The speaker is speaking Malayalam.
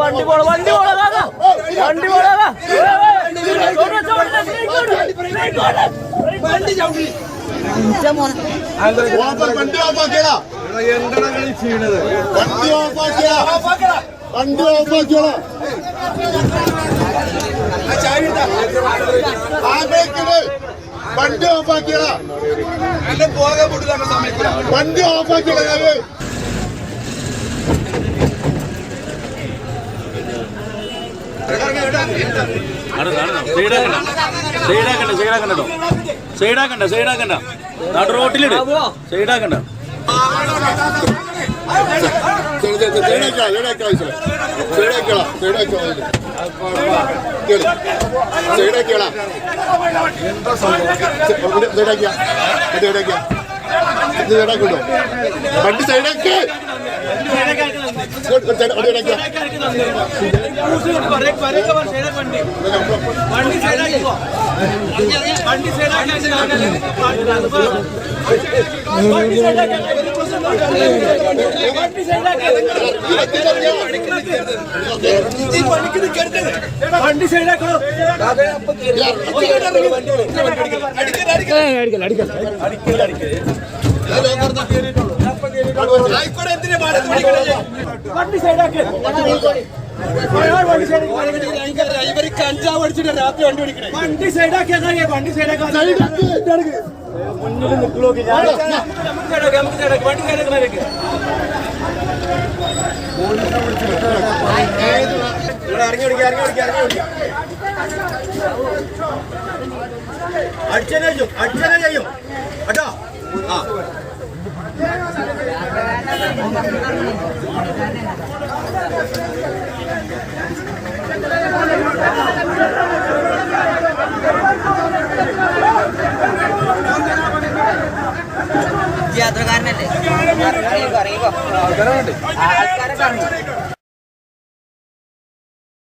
വണ്ടി പോണ വണ്ടി പോണ വണ്ടി പോണ ദാദാ. ഏ, ഏ, ചോറ് ചോറ് സ്നേഹിക്കോട്, സ്നേഹിക്കോട്. ഓഫാ- വണ്ടി ഓഫാക്കിയടാ വണ്ടി ഓഫാക്കിയടാ വണ്ടി ഓഫാക്കിയടാ ആ ബേക്കിൽ വണ്ടി ഓഫാക്കിയടാ വണ്ടി ഓഫാക്കിയടാ ഞാൻ സൈഡാക്കണ്ട സൈഡാക്കണ്ട സൈഡാക്കണ്ട സൈഡാക്കണ്ട നാട്ടു റോട്ടിലിട് സൈഡാക്കണ്ട സൈഡാക്കിയാ സൈഡാക്കിയാ സൈഡാക്കിയടാ സൈഡാക്കിയാ സൈഡാക്കിയാ സൈഡാക്കിയാ സൈഡാക്കിട്ടോ വണ്ടി സൈഡാക്കി. വണ്ടി സൈഡാക്കി. വണ്ടി സൈഡാക്കി വണ്ടി സൈഡാക്കി വണ്ടി സൈഡാക്കണോ വണ്ടി സൈഡാക്കി വണ്ടി സൈഡാക്കി ഇവർക്ക് അഞ്ചാവ് അടിച്ചിട്ട് രാത്രി വണ്ടി ഓടിക്കണേ. വണ്ടി സൈഡാക്കി വണ്ടി സൈഡാക്കി. മുന്നിൽ നിൽക്കണോക്കി ഞാൻ ഇറങ്ങി ഓടിക്കുക ഇറങ്ങി ഓടിക്കുക ഇറങ്ങി ഓടിക്കുക അടിച്ചനെ ചെയ്യും അടിച്ചനെ ചെയ്യും. കേട്ടോ? ആ. അറിയിക്കോ ആൾക്കാരൊക്കെ